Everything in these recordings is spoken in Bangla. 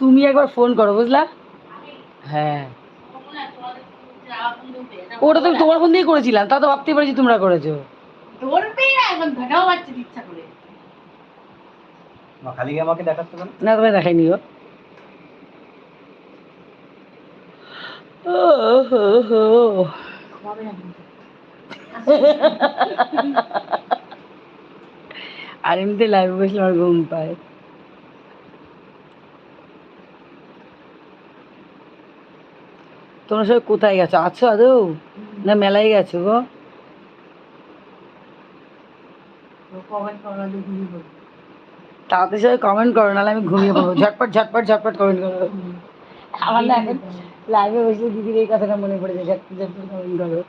তুমি একবার ফোন করো বুঝলা? হ্যাঁ। ওটা তো তোমার ফোন দিয়ে করেছিলাম তা তো ভাবতেই পারছি তোমরা করেছ। না তোমায় দেখাইনি ও আর এমনিতে লাইভে বসলে আমার ঘুম পায়। তোমরা সবাই কোথায় গেছো? আছো আদৌ? না মেলায় গেছো গো। তাড়াতাড়ি সবাই কমেন্ট করো নাহলে আমি ঘুমিয়ে পড়ব। ঝটপট ঝটপট ঝটপট কমেন্ট করো। আমার না এখন লাইভে বসে দিদির এই কথাটা মনে পড়েছে ঝটপট ঝটপট কমেন্ট করো।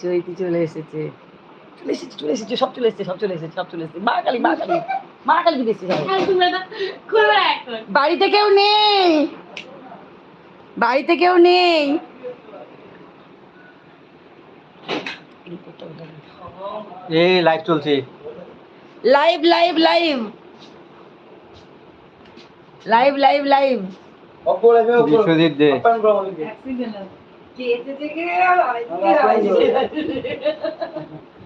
জয়তি চলে এসেছে। চলে এসেছে চলে এসেছে সব চলে এসেছে সব চলে এসেছে সব চলে এসেছে। মা কালী মা কালী মা কালী এসেছে না এখন। বাড়িতে কেউ নেই। বাড়িতে কেউ নেই। এই লাইভ চলছে। Live live live live live live Biswajit Dey.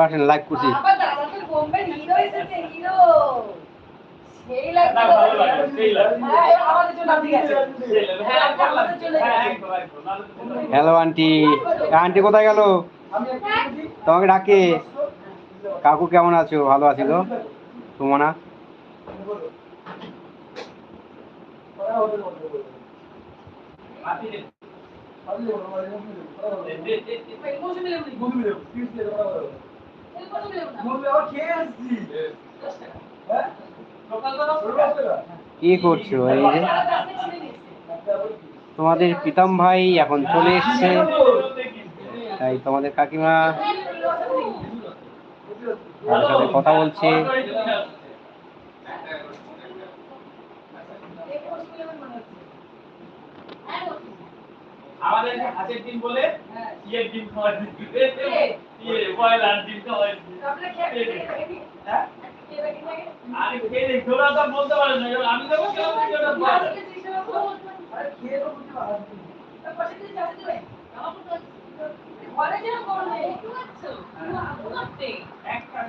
আসেন লাইভ করছি হ্যালো আন্টি আন্টি কোথায় গেল? তোমাকে ডাকে। কাকু কেমন আছো? ভালো আছি গো সুমনা? কি করছ এই যে? তোমাদের প্রীতম ভাই এখন চলে এসছে। তাই তোমাদের কাকিমা তাদের সাথে কথা বলছে। আমাদের হাতের ডিম বলে ইয়ের ডিম খাওয়ার ডিম ইয়ে বয়লার ডিম হ্যাঁ? আরে খেয়ে দেখ তো বলতে পারে না আমি দেবো কেউ কেউ ওটা বল। একটা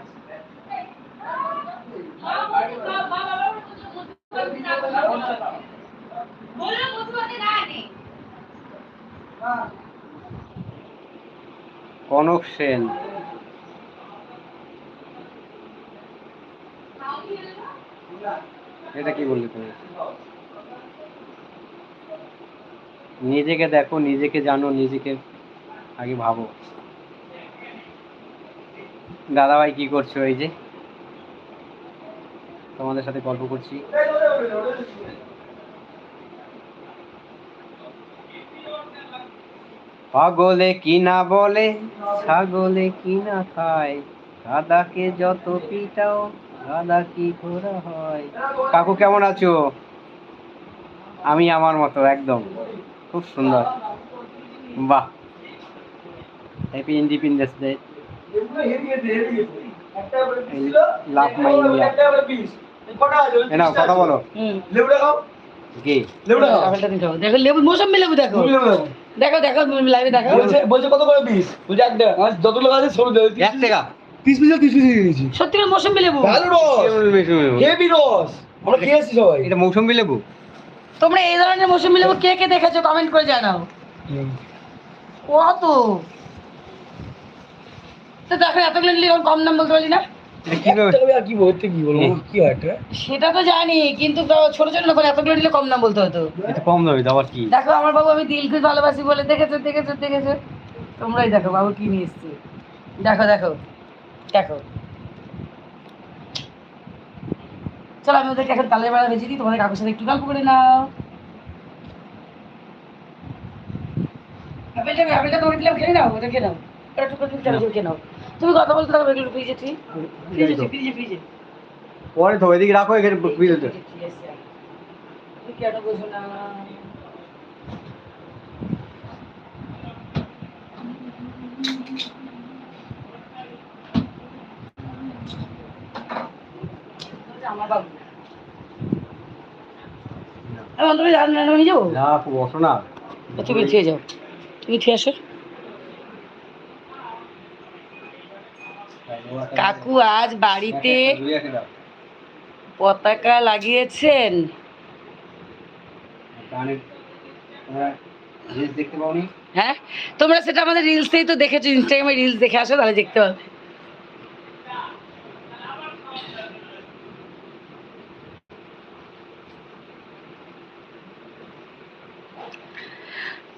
কনক সেন। এটা কি বললে তুমি? নিজেকে দেখো, নিজেকে জানো, নিজেকে আগে ভাবো। দাদাভাই কি করছ এই যে? তোমাদের সাথে গল্প করছি। পাগলে কি না বলে ছাগলে কি না খায় গাদাকে যত পিটাও গাদা কি ঘোরা হয়। কাকু কেমন আছো? আমি আমার মতো একদম। খুব সুন্দর। বাহ। Happy independence day love my India কথা বলো। দিতে হবে। দেখো লেবু মৌসুমি লেবু দেখো। দেখো দেখো লাইভে দেখো। বলছে বলছে কত করে পিস বলছে এক টাকা আমার যতগুলো আছে সব এক টাকা। পিস পিস তিরিশ পিস নিয়েছি সত্যি করে মৌসুমি লেবু? ভালো রস। হেভি রস। আমরা খেয়েছি সবাই। এটা মৌসুমি লেবু? তোমরা এই ধরনের মৌসুমি লেবু কে কে দেখেছ? কমেন্ট করে জানাও। কত? তো দেখো এতগুলো কম দাম বলতে পারলি না। এটা কীভাবে একটা আর কি বলতে কি বলব? কি হয় এটা? সেটা তো জানি কিন্তু ছোট ছোট লোক এতগুলো নিলে কম দাম বলতে হতো। কম দামি আবার কি? দেখো আমার বাবু আমি দিল খুব ভালোবাসি বলে দেখেছ দেখেছ দেখেছ। তোমরাই দেখো বাবু কি নিয়ে এসছে। দেখো দেখো দেখো। চলো আমি ওদেরকে এখন তালের বেলা ভেজে দিই তোমাদের কাকুর সাথে একটু গল্প করে নাও। আপেলটা আপেলটা তোমাকে দিলাম খেয়ে নাও ওটা খেয়ে নাও। ওটা টুকরো টুকরো খেয়ে নাও। তুমি কথা বলতে থাকো এগুলো ফ্রিজে ঠিক ফ্রিজে ফ্রিজে ফ্রিজে। পরে তো এদিকে রাখো এখানে কেন বোঝো না? আমার বাবু। আমি অন্তরে রান্না রান্না নিয়ে যাব? না বসো না তুমি খেয়ে যাও। তুমি খেয়ে আসো। কাকু আজ বাড়িতে পতাকা লাগিয়েছেন? হ্যাঁ? তোমরা সেটা আমাদের রিলসেই তো দেখেছ ইনস্টাগ্রামে রিলস দেখে আসো, তাহলে দেখতে পাবে।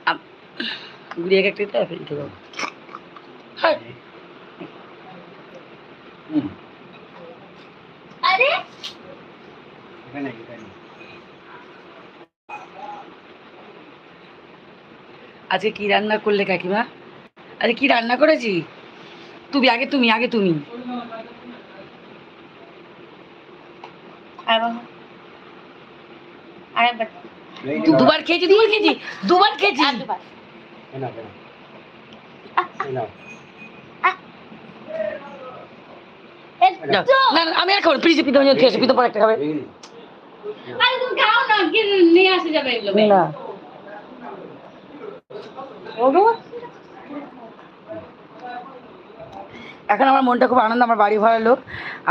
আম- গুড়িয়ে একটা দিতে হবে ফেলতে পারব হ্যাঁ হুম আরে এখানে এখানে আজকে কি রান্না করলে কাকিমা? আরে কি রান্না করেছি? তুমি আগে তুমি আগে তুমি। দুবার খেয়েছি দুবার খেয়েছি দুবার খেয়েছি। আমি আর খাব প্লিজ পিতো পরে একটা খাবে। আরে তুমি খাও না কি নিয়ে আসে যাবে এগুলো না। এখন আমার মনটা খুব আনন্দ আমার বাড়ি ভরা লোক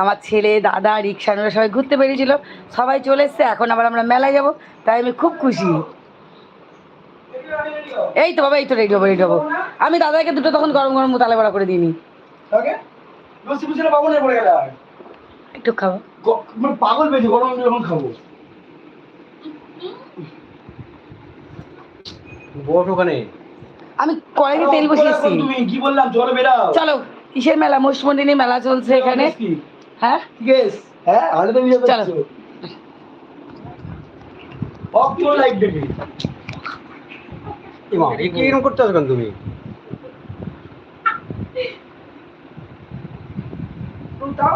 আমার ছেলে দাদা রিক্সা রিক্সানোরা সবাই ঘুরতে বেরিয়েছিল সবাই চলে এসছে এখন আবার আমরা মেলায় যাব তাই আমি খুব খুশি। এই তো বাবা এই তো রেডি হব রেডি হব। আমি দাদাকে দুটো তখন গরম গরম তালে বড়া করে দিইনি। ওকে একটু খাব। মানে পাগল পেয়েছে গরম যখন খাব। বস ওখানে। আমি কড়াইতে তেল বসিয়েছি। তুমি কি বললাম চলো বেরাও। চলো কিসের মেলা? মেলা চলছে এখানে। হ্যাঁ? আছে হ্যাঁ আরে তুমি চলো। কি এরকম করতে আসবেন তুমি? তাও